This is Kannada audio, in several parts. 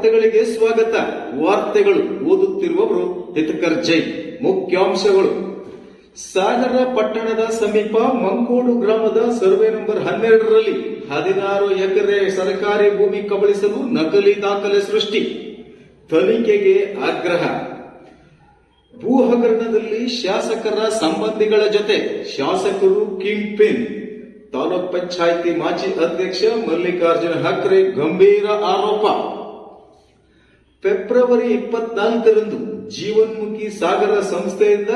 ವಾರ್ತೆಗಳಿಗೆ ಸ್ವಾಗತ. ವಾರ್ತೆಗಳು ಓದುತ್ತಿರುವವರು ಹಿತಕರ್ ಜೈ ಮುಖ್ಯಾಂಶಗಳು. ಸಾಗರ ಪಟ್ಟಣದ ಸಮೀಪ ಮಂಕೋಡು ಗ್ರಾಮದ ಸರ್ವೆ ನಂಬರ್ ಹನ್ನೆರಡರಲ್ಲಿ ಹದಿನಾರು ಎಕರೆ ಸರ್ಕಾರಿ ಭೂಮಿ ಕಬಳಿಸಲು ನಕಲಿ ದಾಖಲೆ ಸೃಷ್ಟಿ. ತನಿಖೆಗೆ ಆಗ್ರಹ. ಭೂ ಹಗರಣದಲ್ಲಿ ಶಾಸಕರ ಸಂಬಂಧಿಗಳ ಜೊತೆ ಶಾಸಕರು ಕಿಂಗ್ ಪಿನ್ ತಾಲೂಕ್ ಪಂಚಾಯಿತಿ ಮಾಜಿ ಅಧ್ಯಕ್ಷ ಮಲ್ಲಿಕಾರ್ಜುನ ಹಕ್ರೆ ಗಂಭೀರ ಆರೋಪ. ಫೆಬ್ರವರಿ ಇಪ್ಪತ್ನಾಲ್ಕರಂದು ಜೀವನ್ಮುಖಿ ಸಾಗರ ಸಂಸ್ಥೆಯಿಂದ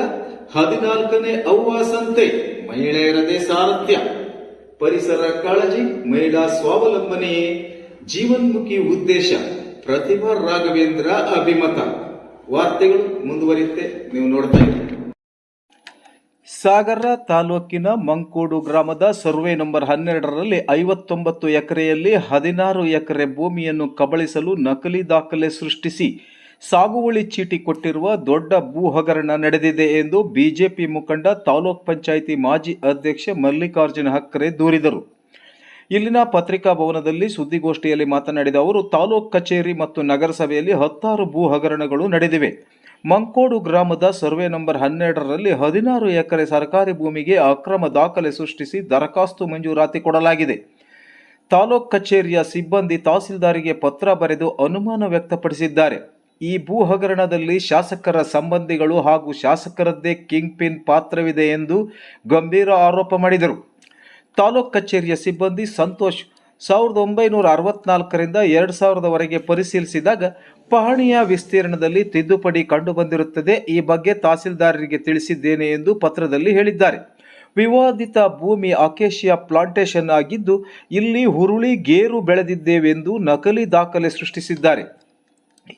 ಹದಿನಾಲ್ಕನೇ ಅವ್ವ ಸಂತೆ ಮಹಿಳೆಯರದೇ ಸಾರಥ್ಯ ಪರಿಸರ ಕಾಳಜಿ, ಮಹಿಳಾ ಸ್ವಾವಲಂಬನೆಯೇ ಜೀವನ್ಮುಖಿ ಉದ್ದೇಶ, ಪ್ರತಿಭಾ ರಾಘವೇಂದ್ರ ಅಭಿಮತ. ವಾರ್ತೆಗಳು ಮುಂದುವರಿಯುತ್ತೆ, ನೀವು ನೋಡ್ತಾ ಇದ್ದೀರಿ ಸಾಗರ ತಾಲೂಕಿನ ಮಂಕೋಡು ಗ್ರಾಮದ ಸರ್ವೆ ನಂಬರ್ ಹನ್ನೆರಡರಲ್ಲಿ ಐವತ್ತೊಂಬತ್ತು ಎಕರೆಯಲ್ಲಿ ಹದಿನಾರು ಎಕರೆ ಭೂಮಿಯನ್ನು ಕಬಳಿಸಲು ನಕಲಿ ದಾಖಲೆ ಸೃಷ್ಟಿಸಿ ಸಾಗುವಳಿ ಚೀಟಿ ಕೊಟ್ಟಿರುವ ದೊಡ್ಡ ಭೂ ಹಗರಣ ನಡೆದಿದೆ ಎಂದು ಬಿಜೆಪಿ ಮುಖಂಡ ತಾಲೂಕ್ ಪಂಚಾಯಿತಿ ಮಾಜಿ ಅಧ್ಯಕ್ಷ ಮಲ್ಲಿಕಾರ್ಜುನ ಹಕ್ರೆ ದೂರಿದರು. ಇಲ್ಲಿನ ಪತ್ರಿಕಾ ಭವನದಲ್ಲಿ ಸುದ್ದಿಗೋಷ್ಠಿಯಲ್ಲಿ ಮಾತನಾಡಿದ ಅವರು, ತಾಲೂಕ್ ಕಚೇರಿ ಮತ್ತು ನಗರಸಭೆಯಲ್ಲಿ ಹತ್ತಾರು ಭೂ ಹಗರಣಗಳು ನಡೆದಿವೆ. ಮಂಕೋಡು ಗ್ರಾಮದ ಸರ್ವೆ ನಂಬರ್ ಹನ್ನೆರಡರಲ್ಲಿ ಹದಿನಾರು ಎಕರೆ ಸರ್ಕಾರಿ ಭೂಮಿಗೆ ಅಕ್ರಮ ದಾಖಲೆ ಸೃಷ್ಟಿಸಿ ದರಖಾಸ್ತು ಮಂಜೂರಾತಿ ಕೊಡಲಾಗಿದೆ. ತಾಲೂಕ್ ಕಚೇರಿಯ ಸಿಬ್ಬಂದಿ ತಹಸೀಲ್ದಾರಿಗೆ ಪತ್ರ ಬರೆದು ಅನುಮಾನ ವ್ಯಕ್ತಪಡಿಸಿದ್ದಾರೆ. ಈ ಭೂ ಹಗರಣದಲ್ಲಿ ಶಾಸಕರ ಸಂಬಂಧಿಗಳು ಹಾಗೂ ಶಾಸಕರದ್ದೇ ಕಿಂಗ್ ಪಿನ್ ಪಾತ್ರವಿದೆ ಎಂದು ಗಂಭೀರ ಆರೋಪ ಮಾಡಿದರು. ತಾಲೂಕ್ ಕಚೇರಿಯ ಸಿಬ್ಬಂದಿ ಸಂತೋಷ್ ಸಾವಿರದ ಒಂಬೈನೂರ ಅರವತ್ನಾಲ್ಕರಿಂದ ಎರಡು ಸಾವಿರದವರೆಗೆ ಪರಿಶೀಲಿಸಿದಾಗ ಪಹಣಿಯ ವಿಸ್ತೀರ್ಣದಲ್ಲಿ ತಿದ್ದುಪಡಿ ಕಂಡುಬಂದಿರುತ್ತದೆ. ಈ ಬಗ್ಗೆ ತಹಸೀಲ್ದಾರರಿಗೆ ತಿಳಿಸಿದ್ದೇನೆ ಎಂದು ಪತ್ರದಲ್ಲಿ ಹೇಳಿದ್ದಾರೆ. ವಿವಾದಿತ ಭೂಮಿ ಅಕೇಶಿಯಾ ಪ್ಲಾಂಟೇಶನ್ ಆಗಿದ್ದು, ಇಲ್ಲಿ ಹುರುಳಿ ಗೇರು ಬೆಳೆದಿದ್ದೇವೆಂದು ನಕಲಿ ದಾಖಲೆ ಸೃಷ್ಟಿಸಿದ್ದಾರೆ.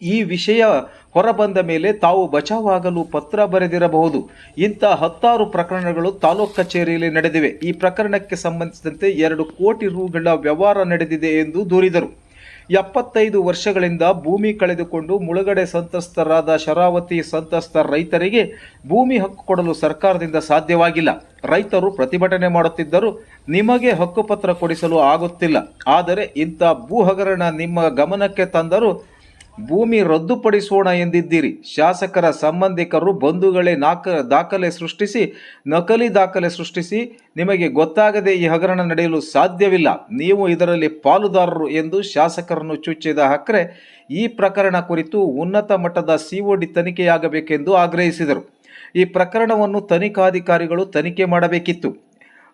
ಈ ವಿಷಯ ಹೊರಬಂದ ಮೇಲೆ ತಾವು ಬಚಾವಾಗಲು ಪತ್ರ ಬರೆದಿರಬಹುದು. ಇಂಥ ಹತ್ತಾರು ಪ್ರಕರಣಗಳು ತಾಲೂಕ್ ಕಚೇರಿಯಲ್ಲಿ ನಡೆದಿವೆ. ಈ ಪ್ರಕರಣಕ್ಕೆ ಸಂಬಂಧಿಸಿದಂತೆ ಎರಡು ಕೋಟಿ ರುಗಳ ವ್ಯವಹಾರ ನಡೆದಿದೆ ಎಂದು ದೂರಿದರು. ಎಪ್ಪತ್ತೈದು ವರ್ಷಗಳಿಂದ ಭೂಮಿ ಕಳೆದುಕೊಂಡು ಮುಳುಗಡೆ ಸಂತ್ರಸ್ತರಾದ ಶರಾವತಿ ಸಂತ್ರಸ್ತ ರೈತರಿಗೆ ಭೂಮಿ ಹಕ್ಕು ಕೊಡಲು ಸರ್ಕಾರದಿಂದ ಸಾಧ್ಯವಾಗಿಲ್ಲ. ರೈತರು ಪ್ರತಿಭಟನೆ ಮಾಡುತ್ತಿದ್ದರು ನಿಮಗೆ ಹಕ್ಕುಪತ್ರ ಕೊಡಿಸಲು ಆಗುತ್ತಿಲ್ಲ. ಆದರೆ ಇಂಥ ಭೂ ಹಗರಣ ನಿಮ್ಮ ಗಮನಕ್ಕೆ ತಂದರೂ ಭೂಮಿ ರದ್ದುಪಡಿಸೋಣ ಎಂದಿದ್ದೀರಿ. ಶಾಸಕರ ಸಂಬಂಧಿಕರು ಬಂಧುಗಳೇ ನಾಕ, ದಾಖಲೆ ಸೃಷ್ಟಿಸಿ, ನಕಲಿ ದಾಖಲೆ ಸೃಷ್ಟಿಸಿ ನಿಮಗೆ ಗೊತ್ತಾಗದೆ ಈ ಹಗರಣ ನಡೆಯಲು ಸಾಧ್ಯವಿಲ್ಲ. ನೀವು ಇದರಲ್ಲಿ ಪಾಲುದಾರರು ಎಂದು ಶಾಸಕರನ್ನು ಚುಚ್ಚಿದ ಹಕ್ರೆ ಈ ಪ್ರಕರಣ ಕುರಿತು ಉನ್ನತ ಮಟ್ಟದ ಸಿಒಡಿ ತನಿಖೆಯಾಗಬೇಕೆಂದು ಆಗ್ರಹಿಸಿದರು. ಈ ಪ್ರಕರಣವನ್ನು ತನಿಖಾಧಿಕಾರಿಗಳು ತನಿಖೆ ಮಾಡಬೇಕಿತ್ತು.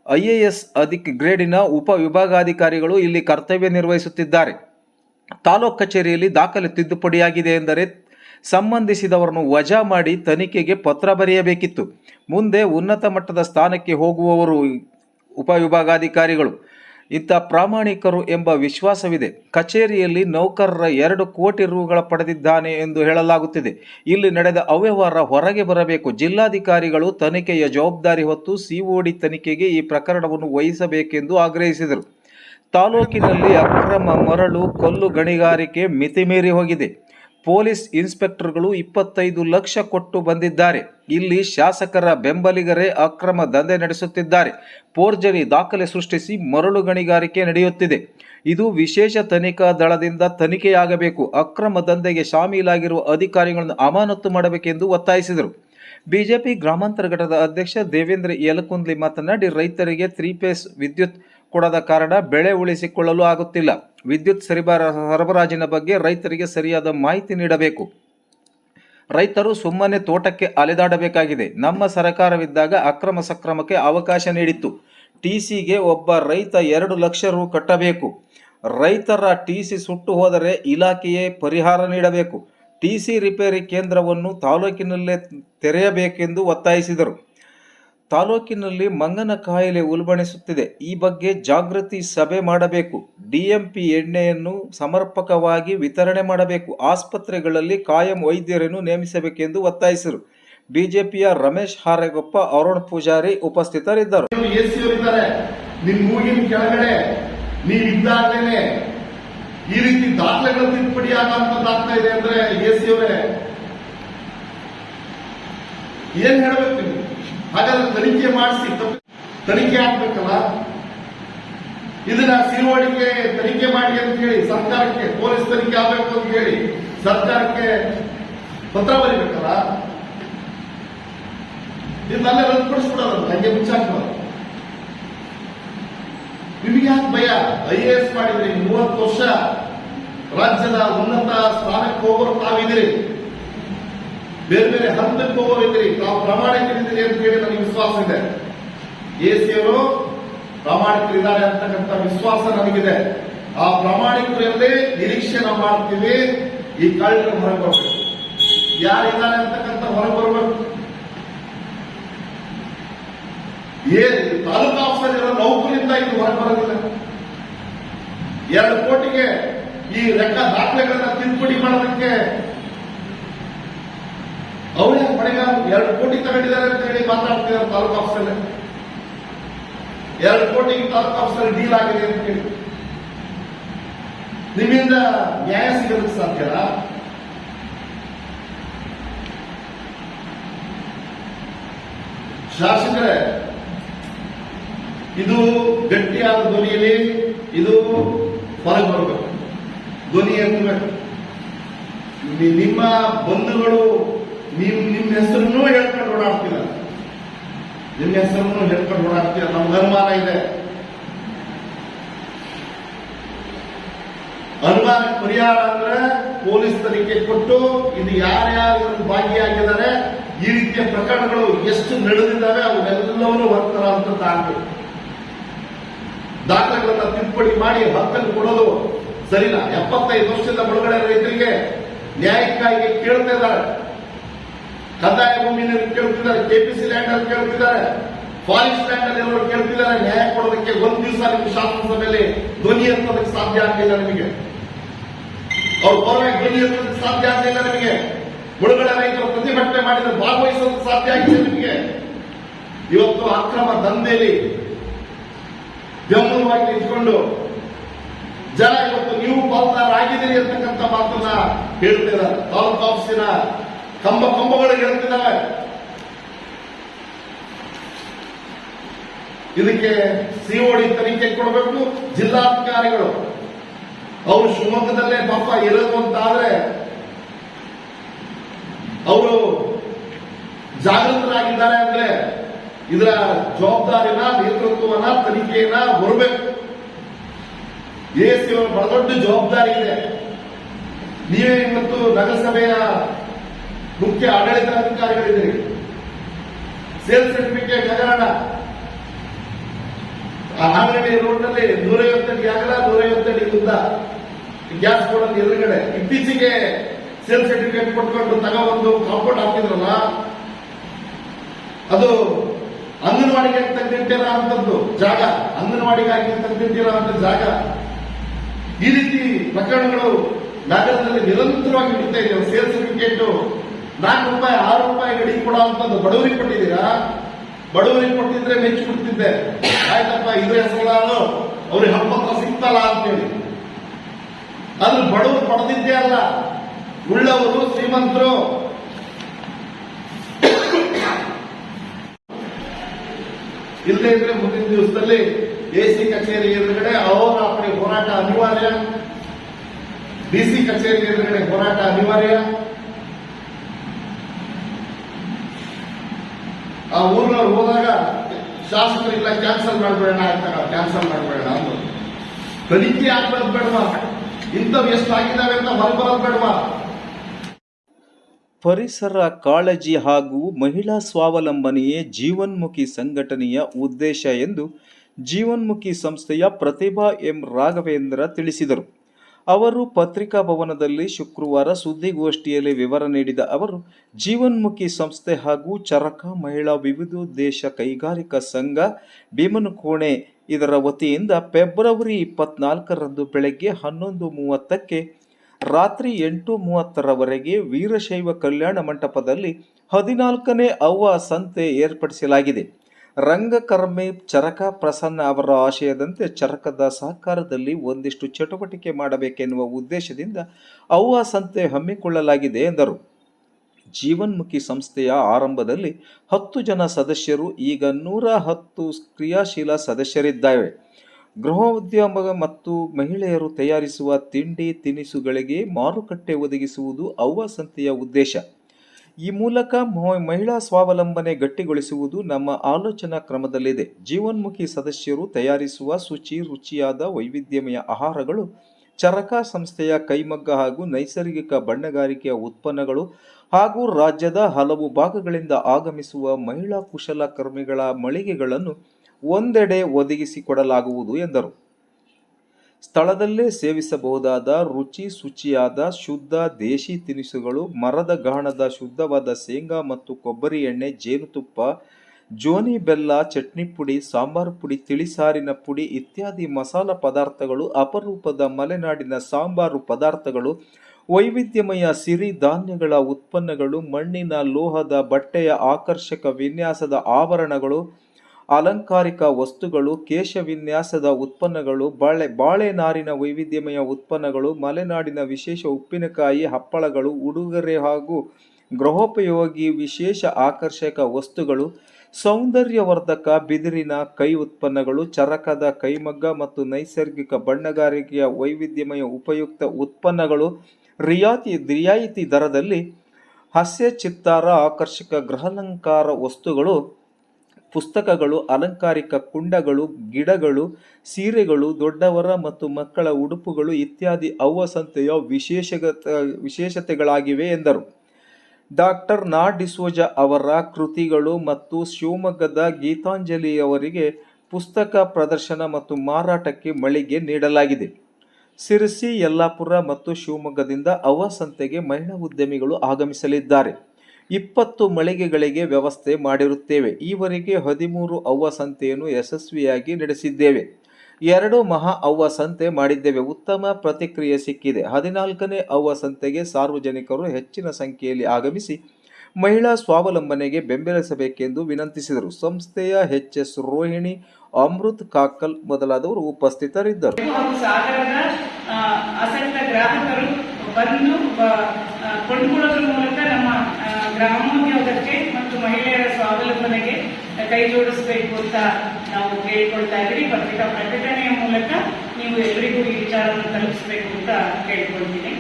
ಐಎಎಸ್ ಅಧಿಕ್ ಗ್ರೇಡಿನ ಉಪ ವಿಭಾಗಾಧಿಕಾರಿಗಳು ಇಲ್ಲಿ ಕರ್ತವ್ಯ ನಿರ್ವಹಿಸುತ್ತಿದ್ದಾರೆ. ತಾಲೂಕ್ ಕಚೇರಿಯಲ್ಲಿ ದಾಖಲೆ ತಿದ್ದುಪಡಿಯಾಗಿದೆ ಎಂದರೆ ಸಂಬಂಧಿಸಿದವರನ್ನು ವಜಾ ಮಾಡಿ ತನಿಖೆಗೆ ಪತ್ರ ಬರೆಯಬೇಕಿತ್ತು. ಮುಂದೆ ಉನ್ನತ ಮಟ್ಟದ ಸ್ಥಾನಕ್ಕೆ ಹೋಗುವವರು ಉಪವಿಭಾಗಾಧಿಕಾರಿಗಳು. ಇಂಥ ಪ್ರಾಮಾಣಿಕರು ಎಂಬ ವಿಶ್ವಾಸವಿದೆ. ಕಚೇರಿಯಲ್ಲಿ ನೌಕರರ ಎರಡು ಕೋಟಿ ರುಗಳ ಪಡೆದಿದ್ದಾನೆ ಎಂದು ಹೇಳಲಾಗುತ್ತಿದೆ. ಇಲ್ಲಿ ನಡೆದ ಅವ್ಯವಹಾರ ಹೊರಗೆ ಬರಬೇಕು. ಜಿಲ್ಲಾಧಿಕಾರಿಗಳು ತನಿಖೆಯ ಜವಾಬ್ದಾರಿ ಹೊತ್ತು ಸಿಒಡಿ ತನಿಖೆಗೆ ಈ ಪ್ರಕರಣವನ್ನು ವಹಿಸಬೇಕೆಂದು ಆಗ್ರಹಿಸಿದರು. ತಾಲೂಕಿನಲ್ಲಿ ಅಕ್ರಮ ಮರಳು, ಕಲ್ಲು ಗಣಿಗಾರಿಕೆ ಮಿತಿಮೀರಿ ಹೋಗಿದೆ. ಪೊಲೀಸ್ ಇನ್ಸ್ಪೆಕ್ಟರ್ಗಳು ಇಪ್ಪತ್ತೈದು ಲಕ್ಷ ಕೊಟ್ಟು ಬಂದಿದ್ದಾರೆ. ಇಲ್ಲಿ ಶಾಸಕರ ಬೆಂಬಲಿಗರೇ ಅಕ್ರಮ ದಂಧೆ ನಡೆಸುತ್ತಿದ್ದಾರೆ. ಪೋರ್ಜರಿ ದಾಖಲೆ ಸೃಷ್ಟಿಸಿ ಮರಳು ಗಣಿಗಾರಿಕೆ ನಡೆಯುತ್ತಿದೆ. ಇದು ವಿಶೇಷ ತನಿಖಾ ದಳದಿಂದ ತನಿಖೆಯಾಗಬೇಕು. ಅಕ್ರಮ ದಂಧೆಗೆ ಶಾಮೀಲಾಗಿರುವ ಅಧಿಕಾರಿಗಳನ್ನು ಅಮಾನತು ಮಾಡಬೇಕೆಂದು ಒತ್ತಾಯಿಸಿದರು. ಬಿಜೆಪಿ ಗ್ರಾಮಾಂತರ ಘಟಕದ ಅಧ್ಯಕ್ಷ ದೇವೇಂದ್ರ ಯಲಕುಂದ್ಲಿ ಮಾತನಾಡಿ, ರೈತರಿಗೆ ತ್ರೀ ಫೇಸ್ ವಿದ್ಯುತ್ ಕೊಡದ ಕಾರಣ ಬೆಳೆ ಉಳಿಸಿಕೊಳ್ಳಲು ಆಗುತ್ತಿಲ್ಲ. ವಿದ್ಯುತ್ ಸರಿಬಾರ ಸರಬರಾಜಿನ ಬಗ್ಗೆ ರೈತರಿಗೆ ಸರಿಯಾದ ಮಾಹಿತಿ ನೀಡಬೇಕು. ರೈತರು ಸುಮ್ಮನೆ ತೋಟಕ್ಕೆ ಅಲೆದಾಡಬೇಕಾಗಿದೆ. ನಮ್ಮ ಸರಕಾರವಿದ್ದಾಗ ಅಕ್ರಮ ಸಕ್ರಮಕ್ಕೆ ಅವಕಾಶ ನೀಡಿತ್ತು. ಟಿಸಿಗೆ ಒಬ್ಬ ರೈತ ಎರಡು ಲಕ್ಷ ರು ಕಟ್ಟಬೇಕು. ರೈತರ ಟಿಸಿ ಸುಟ್ಟು ಹೋದರೆ ಇಲಾಖೆಯೇ ಪರಿಹಾರ ನೀಡಬೇಕು. ಟಿಸಿ ರಿಪೇರಿ ಕೇಂದ್ರವನ್ನು ತಾಲೂಕಿನಲ್ಲೇ ತೆರೆಯಬೇಕೆಂದು ಒತ್ತಾಯಿಸಿದರು. ತಾಲೂಕಿನಲ್ಲಿ ಮಂಗನ ಕಾಯಿಲೆ ಉಲ್ಬಣಿಸುತ್ತಿದೆ. ಈ ಬಗ್ಗೆ ಜಾಗೃತಿ ಸಭೆ ಮಾಡಬೇಕು. ಡಿಎಂಪಿ ಎಣ್ಣೆಯನ್ನು ಸಮರ್ಪಕವಾಗಿ ವಿತರಣೆ ಮಾಡಬೇಕು. ಆಸ್ಪತ್ರೆಗಳಲ್ಲಿ ಕಾಯಂ ವೈದ್ಯರನ್ನು ನೇಮಿಸಬೇಕೆಂದು ಒತ್ತಾಯಿಸಿದರು ಬಿಜೆಪಿಯ ರಮೇಶ್ ಹಾರೇಗೊಪ್ಪ, ಅರುಣ್ ಪೂಜಾರಿ ಉಪಸ್ಥಿತರಿದ್ದರು. ಈ ರೀತಿ ದಾಖಲೆಗಳು ತಿದ್ದುಪಡಿ ಆಗುವಂತದ್ದಾಗ್ತಾ ಇದೆ ಅಂದ್ರೆ ಎ ಸಿ ಅವರೇ. ಏನ್ ಹೇಳ್ಬೇಕು ಹಾಗಾದ್ರೆ ತನಿಖೆ ಮಾಡಿಸಿ ತನಿಖೆ ಆಗ್ಬೇಕಲ್ಲ? ಇದನ್ನ ಸಿರುವಡಿಕೆ ತನಿಖೆ ಮಾಡಿ ಅಂತ ಹೇಳಿ, ಸರ್ಕಾರಕ್ಕೆ ಪೊಲೀಸ್ ತನಿಖೆ ಆಗಬೇಕು ಅಂತ ಹೇಳಿ ಸರ್ಕಾರಕ್ಕೆ ಪತ್ರ ಬರೀಬೇಕಲ್ಲ? ಇದನ್ನೆಲ್ಲ ರದ್ದುಪಡಿಸ್ಬಿಡೋದು ಹಂಗೆ ಮುಚ್ಚಾಕ್ಬಾರ್ದು ನಿಮಗೆ ಯಾಕೆ ಭಯ? ಐ ಎ ಎಸ್ ಮಾಡಿದ್ರಿ ಮೂವತ್ತು ವರ್ಷ ರಾಜ್ಯದ ಉನ್ನತ ಸ್ಥಾನಕ್ಕೆ ಹೋಗೋರು ತಾವಿದ್ದೀರಿ. ಬೇರೆ ಬೇರೆ ಹಂತಕ್ಕೆ ಹೋಗೋರಿದ್ದೀರಿ. ತಾವು ಪ್ರಾಮಾಣಿಕರಿದ್ದೀರಿ ಅಂತ ಹೇಳಿ ನನಗೆ ವಿಶ್ವಾಸ ಇದೆ. ಎ ಸಿ ಅವರು ಪ್ರಾಮಾಣಿಕರಿದ್ದಾರೆ ಅಂತಕ್ಕಂಥ ವಿಶ್ವಾಸ ನನಗಿದೆ. ಆ ಪ್ರಾಮಾಣಿಕರಲ್ಲೇ ನಿರೀಕ್ಷೆ ನಾವು ಮಾಡ್ತೀವಿ. ಈ ಕಳ್ಳರು ಹೊರಗೆ ಬರ್ಬೇಕು. ಯಾರಿದ್ದಾರೆ ಅಂತಕ್ಕಂಥ ಹೊರಗೆ ಬರಬೇಕು? ಏ ತಾಲೂಕು ಆಫೀಸರ್ ಇರೋ ನೌಕರಿಂದ ಇದು ಹೊರಗೆ ಬರೋದಿಲ್ಲ. ಎರಡು ಕೋಟಿಗೆ ಈ ಲೆಕ್ಕ ದಾಖಲೆಗಳನ್ನ ತಿದ್ದುಪಡಿ ಮಾಡೋದಕ್ಕೆ ಅವರೇ ಮನೆಗ ಎರಡು ಕೋಟಿ ತಗೊಂಡಿದ್ದಾರೆ ಅಂತ ಹೇಳಿ ಮಾತಾಡ್ತಿದ್ದಾರೆ ತಾಲೂಕು ಆಫೀಸಲ್ಲಿ? ಎರಡು ಕೋಟಿ ತಾಲೂಕು ಆಫೀಸಲ್ಲಿ ಡೀಲ್ ಆಗಿದೆ ಅಂತ ಹೇಳಿ. ನಿಮ್ಮಿಂದ ನ್ಯಾಯ ಸಿಗೋದಕ್ಕೆ ಸಾಧ್ಯನಾ ಶಾಸಕರೇ, ಇದು ಗಟ್ಟಿಯಾದ ಧ್ವನಿಯಲ್ಲಿ, ಇದು ಹೊರಗೆ ಬರಬೇಕು. ಧ್ವನಿ ಎತ್ತಬೇಕು. ನಿಮ್ಮ ಬಂಧುಗಳು ನಿಮ್ ನಿಮ್ಮ ಹೆಸರನ್ನು ಹೇಳ್ಕೊಂಡು ಓಡಾಡ್ತೀರ. ನಿಮ್ಮ ಹೆಸರನ್ನು ಹೇಳ್ಕೊಂಡು ಓಡಾಡ್ತೀರ. ನಮ್ಗೆ ಅನುಮಾನ ಇದೆ. ಅನುಮಾನ, ಪರಿಹಾರ ಅಂದ್ರೆ ಪೊಲೀಸ್ ತನಿಖೆ ಕೊಟ್ಟು ಇದು ಯಾರ್ಯಾರು ಭಾಗಿಯಾಗಿದ್ದಾರೆ, ಈ ರೀತಿಯ ಪ್ರಕರಣಗಳು ಎಷ್ಟು ನಡೆದಿದ್ದಾವೆ, ಅವೆಲ್ಲವನ್ನೂ ಹೊರತರ ಅಂತ ತಾಳ್ಬೇಕು ದಾಖಲೆಗಳನ್ನ ತಿದ್ದುಪಡಿ ಮಾಡಿ ಹಕ್ಕನ್ನು ಕೊಡೋದು ಸರಿನಾ? ಎಪ್ಪತ್ತೈದು ವರ್ಷದ ಒಳಗಡೆ ರೈತರಿಗೆ ನ್ಯಾಯಕ್ಕಾಗಿ ಕೇಳ್ತಾ ಇದ್ದಾರೆ. ಕಂದಾಯ ಭೂಮಿನಲ್ಲಿ ಕೇಳ್ತಿದ್ದಾರೆ ಕೆಪಿಸಿ ಲ್ಯಾಂಡ್ ಅಲ್ಲಿ ಕೇಳ್ತಿದ್ದಾರೆ ಫಾರೆಸ್ಟ್ ಲ್ಯಾಂಡ್ ಅಲ್ಲಿ ಎಲ್ಲರೂ ಕೇಳ್ತಿದ್ದಾರೆ, ನ್ಯಾಯ ಕೊಡೋದಕ್ಕೆ ಒಂದು ದಿವಸ ನಿಮ್ಗೆ ಶಾಸನಸಭೆಯಲ್ಲಿ ಧ್ವನಿ ಎತ್ತೋದಕ್ಕೆ ಸಾಧ್ಯ ಆಗಲಿಲ್ಲ ನಿಮಗೆ. ಅವ್ರ ಪರವಾಗಿ ಧ್ವನಿ ಎತ್ತೋದಕ್ಕೆ ಸಾಧ್ಯ ಆಗಲಿಲ್ಲ ನಿಮಗೆ. ಮುಳುಗಡೆ ರೈತರು ಪ್ರತಿಭಟನೆ ಮಾಡಿದ್ರೆ ಭಾಗವಹಿಸೋದಕ್ಕೆ ಸಾಧ್ಯ ಆಗಿದೆ ನಿಮಗೆ. ಇವತ್ತು ಅಕ್ರಮ ದಂಧೆಯಲ್ಲಿ ಬೆಂಬಲವಾಗಿ ನಿಂತ್ಕೊಂಡು ಜನ ಇವತ್ತು ನೀವು ಪಾಲ್ದಾರಾಗಿದ್ದೀರಿ ಅಂತಕ್ಕಂಥ ಮಾತನ್ನ ಹೇಳ್ತಿದ್ದಾರೆ ತಾಲೂಕು ಆಫೀಸಿನ ಕಂಬ ಕಂಬಗಳು ಹೇಳ್ತಿದ್ದಾವೆ ಇದಕ್ಕೆ ಸಿಒಡಿ ತನಿಖೆ ಕೊಡಬೇಕು, ಜಿಲ್ಲಾಧಿಕಾರಿಗಳು. ಅವರು ಶಿವಮೊಗ್ಗದಲ್ಲೇ ಪಾಪ ಇರೋದು ಅಂತ ಅವರು ಜಾಗೃತರಾಗಿದ್ದಾರೆ ಅಂದ್ರೆ ಇದರ ಜವಾಬ್ದಾರಿನ, ನೇತೃತ್ವವನ್ನ, ತನಿಖೆಯನ್ನ ಬರಬೇಕು. ಎಸಿ ಅವರ ಬಹಳ ದೊಡ್ಡ ಜವಾಬ್ದಾರಿ ಇದೆ. ನೀವೇ ಇವತ್ತು ನಗರಸಭೆಯ ಮುಖ್ಯ ಆಡಳಿತಾಧಿಕಾರಿಗಳಿದ್ದೀರಿ ಸೇಲ್ ಸರ್ಟಿಫಿಕೇಟ್ ಹಗರಣ. ಆಲ್ರೆಡಿ ರೋಡ್ನಲ್ಲಿ ನೂರೈವತ್ತಡಿ ಆಗಲ್ಲ ನೂರೈವತ್ತಡಿ ಉದ್ದ ಗ್ಯಾಸ್ ಬೋರ್ಡ್ ಎದುರುಗಡೆ ಇತ್ತೀಚೆಗೆ ಸೇಲ್ ಸರ್ಟಿಫಿಕೇಟ್ ಕೊಟ್ಕೊಂಡು ತಗೊಂಡು ಕಾಂಪೌಂಡ್ ಹಾಕಿದ್ರಲ್ಲ, ಅದು ಅಂಗನವಾಡಿಗೆ ತೆಗೆದಿಟ್ಟಿರೋ ಅಂತದ್ದು ಜಾಗ, ಅಂಗನವಾಡಿಗಾಗಿ ತೆಗೆದಿಟ್ಟಿರೋ ಅಂತ ಜಾಗ. ಈ ರೀತಿ ಪ್ರಕರಣಗಳು ನಗರದಲ್ಲಿ ನಿರಂತರವಾಗಿ ನಡೀತಾ ಇದೆ. ಸೇಲ್ ಸರ್ಟಿಫಿಕೇಟ್ ನಾಲ್ಕು ರೂಪಾಯಿ, ಆರು ರೂಪಾಯಿ ಗಡಿ ಕೊಡೋ ಅಂತದ್ದು ಬಡವರಿಗೆ ಕೊಟ್ಟಿದ್ದೀರಾ? ಬಡವರಿಗೆ ಕೊಟ್ಟಿದ್ರೆ ಮೆಚ್ಚಿ ಕೊಡ್ತಿದ್ದೆ. ಆಯ್ತಪ್ಪ ಇದ್ರ ಹೆಸರು ಅವ್ರಿಗೆ ಹಬ್ಬಕ್ಕ ಸಿಗ್ತಲ್ಲ ಅಂತೇಳಿ. ಆದ್ರೆ ಬಡವರು ಪಡೆದಿದ್ದೇ ಅಲ್ಲ. ಉಳ್ಳವರು, ಶ್ರೀಮಂತರು. ಇಲ್ಲದೆ ಇದ್ರೆ ಮುಂದಿನ ದಿವಸದಲ್ಲಿ ಎಸಿ ಕಚೇರಿ ಎದುರುಗಡೆ ಅವರ ಹೋರಾಟ ಅನಿವಾರ್ಯ. ಡಿಸಿ ಕಚೇರಿ ಎದುರುಗಡೆ ಹೋರಾಟ ಅನಿವಾರ್ಯ. ಆ ಊರಿನವ್ರು ಹೋದಾಗ ಶಾಸಕರಿಲ್ಲ ಕ್ಯಾನ್ಸಲ್ ಮಾಡಬೇಡ ಅಂತ ಕ್ಯಾನ್ಸಲ್ ಮಾಡಬೇಡ ಅಂದ್ರು. ತನಿಖೆ ಆಗ್ಬಾರ್ದು ಬೇಡವಾ? ಇಂಥವು ಎಷ್ಟು ಆಗಿದ್ದಾವೆ ಅಂತ ಹೊರಬರೋದು ಬೇಡವಾ? ಪರಿಸರ, ಕಾಳಜಿ ಹಾಗೂ ಮಹಿಳಾ ಸ್ವಾವಲಂಬನೆಯೇ ಜೀವನ್ಮುಖಿ ಸಂಘಟನೆಯ ಉದ್ದೇಶ ಎಂದು ಜೀವನ್ಮುಖಿ ಸಂಸ್ಥೆಯ ಪ್ರತಿಭಾ ಎಂ. ರಾಘವೇಂದ್ರ ತಿಳಿಸಿದರು. ಅವರು ಪತ್ರಿಕಾ ಭವನದಲ್ಲಿ ಶುಕ್ರವಾರ ಸುದ್ದಿಗೋಷ್ಠಿಯಲ್ಲಿ ವಿವರ ನೀಡಿದ ಅವರು, ಜೀವನ್ಮುಖಿ ಸಂಸ್ಥೆ ಹಾಗೂ ಚರಕ ಮಹಿಳಾ ವಿವಿಧೋದ್ದೇಶ ಕೈಗಾರಿಕಾ ಸಂಘ ಭೀಮನಕೋಣೆ ಇದರ ವತಿಯಿಂದ ಫೆಬ್ರವರಿ ಇಪ್ಪತ್ನಾಲ್ಕರಂದು ಬೆಳಗ್ಗೆ ಹನ್ನೊಂದು ಮೂವತ್ತಕ್ಕೆ ರಾತ್ರಿ ಎಂಟು ಮೂವತ್ತರವರೆಗೆ ವೀರಶೈವ ಕಲ್ಯಾಣ ಮಂಟಪದಲ್ಲಿ ಹದಿನಾಲ್ಕನೇ ಅವ್ವ ಸಂತೆ ಏರ್ಪಡಿಸಲಾಗಿದೆ. ರಂಗಕರ್ಮೆ ಚರಕ ಪ್ರಸನ್ನ ಅವರ ಆಶಯದಂತೆ ಚರಕದ ಸಹಕಾರದಲ್ಲಿ ಒಂದಿಷ್ಟು ಚಟುವಟಿಕೆ ಮಾಡಬೇಕೆನ್ನುವ ಉದ್ದೇಶದಿಂದ ಅವ್ವ ಸಂತೆ ಹಮ್ಮಿಕೊಳ್ಳಲಾಗಿದೆ ಎಂದರು. ಜೀವನ್ಮುಖಿ ಸಂಸ್ಥೆಯ ಆರಂಭದಲ್ಲಿ ಹತ್ತು ಜನ ಸದಸ್ಯರು, ಈಗ ನೂರ ಹತ್ತು ಕ್ರಿಯಾಶೀಲ ಸದಸ್ಯರಿದ್ದಾವೆ. ಗೃಹೋದ್ಯಮ ಮತ್ತು ಮಹಿಳೆಯರು ತಯಾರಿಸುವ ತಿಂಡಿ ತಿನಿಸುಗಳಿಗೆ ಮಾರುಕಟ್ಟೆ ಒದಗಿಸುವುದು ಅವ್ವ ಸಂತೆಯ ಉದ್ದೇಶ. ಈ ಮೂಲಕ ಮಹಿಳಾ ಸ್ವಾವಲಂಬನೆ ಗಟ್ಟಿಗೊಳಿಸುವುದು ನಮ್ಮ ಆಲೋಚನಾ ಕ್ರಮದಲ್ಲಿದೆ. ಜೀವನ್ಮುಖಿ ಸದಸ್ಯರು ತಯಾರಿಸುವ ಶುಚಿ ರುಚಿಯಾದ ವೈವಿಧ್ಯಮಯ ಆಹಾರಗಳು, ಚರಕ ಸಂಸ್ಥೆಯ ಕೈಮಗ್ಗ ಹಾಗೂ ನೈಸರ್ಗಿಕ ಬಣ್ಣಗಾರಿಕೆಯ ಉತ್ಪನ್ನಗಳು ಹಾಗೂ ರಾಜ್ಯದ ಹಲವು ಭಾಗಗಳಿಂದ ಆಗಮಿಸುವ ಮಹಿಳಾ ಕುಶಲಕರ್ಮಿಗಳ ಮಳಿಗೆಗಳನ್ನು ಒಂದೆಡೆ ಒದಗಿಸಿಕೊಡಲಾಗುವುದು ಎಂದರು. ಸ್ಥಳದಲ್ಲೇ ಸೇವಿಸಬಹುದಾದ ರುಚಿ ಶುಚಿಯಾದ ಶುದ್ಧ ದೇಶಿ ತಿನಿಸುಗಳು, ಮರದ ಗಹಣದ ಶುದ್ಧವಾದ ಶೇಂಗಾ ಮತ್ತು ಕೊಬ್ಬರಿ ಎಣ್ಣೆ, ಜೇನುತುಪ್ಪ, ಜೋನಿ ಬೆಲ್ಲ, ಚಟ್ನಿ ಪುಡಿ, ಸಾಂಬಾರ್ ಪುಡಿ, ತಿಳಿಸಾರಿನ ಪುಡಿ ಇತ್ಯಾದಿ ಮಸಾಲ ಪದಾರ್ಥಗಳು, ಅಪರೂಪದ ಮಲೆನಾಡಿನ ಸಾಂಬಾರು ಪದಾರ್ಥಗಳು, ವೈವಿಧ್ಯಮಯ ಸಿರಿ ಧಾನ್ಯಗಳ ಉತ್ಪನ್ನಗಳು, ಮಣ್ಣಿನ ಲೋಹದ ಬಟ್ಟೆಯ ಆಕರ್ಷಕ ವಿನ್ಯಾಸದ ಆಭರಣಗಳು ಅಲಂಕಾರಿಕ ವಸ್ತುಗಳು ಕೇಶ ವಿನ್ಯಾಸದ ಉತ್ಪನ್ನಗಳು, ಬಾಳೆ ಬಾಳೆ ನಾರಿನ ವೈವಿಧ್ಯಮಯ ಉತ್ಪನ್ನಗಳು, ಮಲೆನಾಡಿನ ವಿಶೇಷ ಉಪ್ಪಿನಕಾಯಿ ಹಪ್ಪಳಗಳು, ಉಡುಗೊರೆ ಹಾಗೂ ಗೃಹೋಪಯೋಗಿ ವಿಶೇಷ ಆಕರ್ಷಕ ವಸ್ತುಗಳು, ಸೌಂದರ್ಯವರ್ಧಕ ಬಿದಿರಿನ ಕೈ ಉತ್ಪನ್ನಗಳು, ಚರಕದ ಕೈಮಗ್ಗ ಮತ್ತು ನೈಸರ್ಗಿಕ ಬಣ್ಣಗಾರಿಕೆಯ ವೈವಿಧ್ಯಮಯ ಉಪಯುಕ್ತ ಉತ್ಪನ್ನಗಳು, ರಿಯಾಯಿತಿ ರಿಯಾಯಿತಿ ದರದಲ್ಲಿ ಹಾಸ್ಯ ಚಿತ್ತಾರ ಆಕರ್ಷಕ ಗೃಹಾಲಂಕಾರ ವಸ್ತುಗಳು ಪುಸ್ತಕಗಳು, ಅಲಂಕಾರಿಕ ಕುಂಡಗಳು, ಗಿಡಗಳು, ಸೀರೆಗಳು, ದೊಡ್ಡವರ ಮತ್ತು ಮಕ್ಕಳ ಉಡುಪುಗಳು ಇತ್ಯಾದಿ ಅವ್ವ ಸಂತೆಯ ವಿಶೇಷಗತ, ವಿಶೇಷತೆಗಳಾಗಿವೆ ಎಂದರು. ಡಾಕ್ಟರ್ ನಾ. ಡಿಸೋಜ ಅವರ ಕೃತಿಗಳು ಮತ್ತು ಶಿವಮೊಗ್ಗದ ಗೀತಾಂಜಲಿಯವರಿಗೆ ಪುಸ್ತಕ ಪ್ರದರ್ಶನ ಮತ್ತು ಮಾರಾಟಕ್ಕೆ ಮಳಿಗೆ ನೀಡಲಾಗಿದೆ. ಸಿರಿಸಿ, ಯಲ್ಲಾಪುರ ಮತ್ತು ಶಿವಮೊಗ್ಗದಿಂದ ಅವ್ವ ಸಂತೆಗೆ ಮಹಿಳಾ ಉದ್ಯಮಿಗಳು ಆಗಮಿಸಲಿದ್ದಾರೆ. ಇಪ್ಪತ್ತು ಮಳಿಗೆಗಳಿಗೆ ವ್ಯವಸ್ಥೆ ಮಾಡಿರುತ್ತೇವೆ. ಈವರೆಗೆ ಹದಿಮೂರು ಅವ್ವ ಸಂತೆಯನ್ನು ಯಶಸ್ವಿಯಾಗಿ ನಡೆಸಿದ್ದೇವೆ. ಎರಡು ಮಹಾ ಅವ್ವ ಸಂತೆ ಮಾಡಿದ್ದೇವೆ. ಉತ್ತಮ ಪ್ರತಿಕ್ರಿಯೆ ಸಿಕ್ಕಿದೆ. ಹದಿನಾಲ್ಕನೇ ಅವ್ವ ಸಂತೆಗೆ ಸಾರ್ವಜನಿಕರು ಹೆಚ್ಚಿನ ಸಂಖ್ಯೆಯಲ್ಲಿ ಆಗಮಿಸಿ ಮಹಿಳಾ ಸ್ವಾವಲಂಬನೆಗೆ ಬೆಂಬಲಿಸಬೇಕೆಂದು ವಿನಂತಿಸಿದರು. ಸಂಸ್ಥೆಯ ಎಚ್ ಎಸ್ ರೋಹಿಣಿ ಅಮೃತ್ ಕಾಕಲ್ ಮೊದಲಾದವರು ಉಪಸ್ಥಿತರಿದ್ದರು. ಗ್ರಾಹಕರು ಬಂದು ಬ- ಆ, ಕೊಂಡುಕೊಳ್ಳೋದ್ರ ಮೂಲಕ ನಮ್ಮ ಆ, ಗ್ರಾಮೋದ್ಯೋಗಕ್ಕೆ ಮತ್ತು ಮಹಿಳೆಯರ ಸ್ವಾವಲಂಬನೆಗೆ ಕೈ ಜೋಡಿಸಬೇಕು ಅಂತ ನಾವು ಕೇಳ್ಕೊಳ್ತಾ ಇದ್ದೀವಿ. ಪತ್ರಿಕಾ ಪ್ರಕಟಣೆಯ ಮೂಲಕ ನೀವು ಎಲ್ಲರಿಗೂ ಈ ವಿಚಾರವನ್ನು ತಲುಪಿಸಬೇಕು ಅಂತ ಕೇಳ್ಕೊಳ್ತೀನಿ.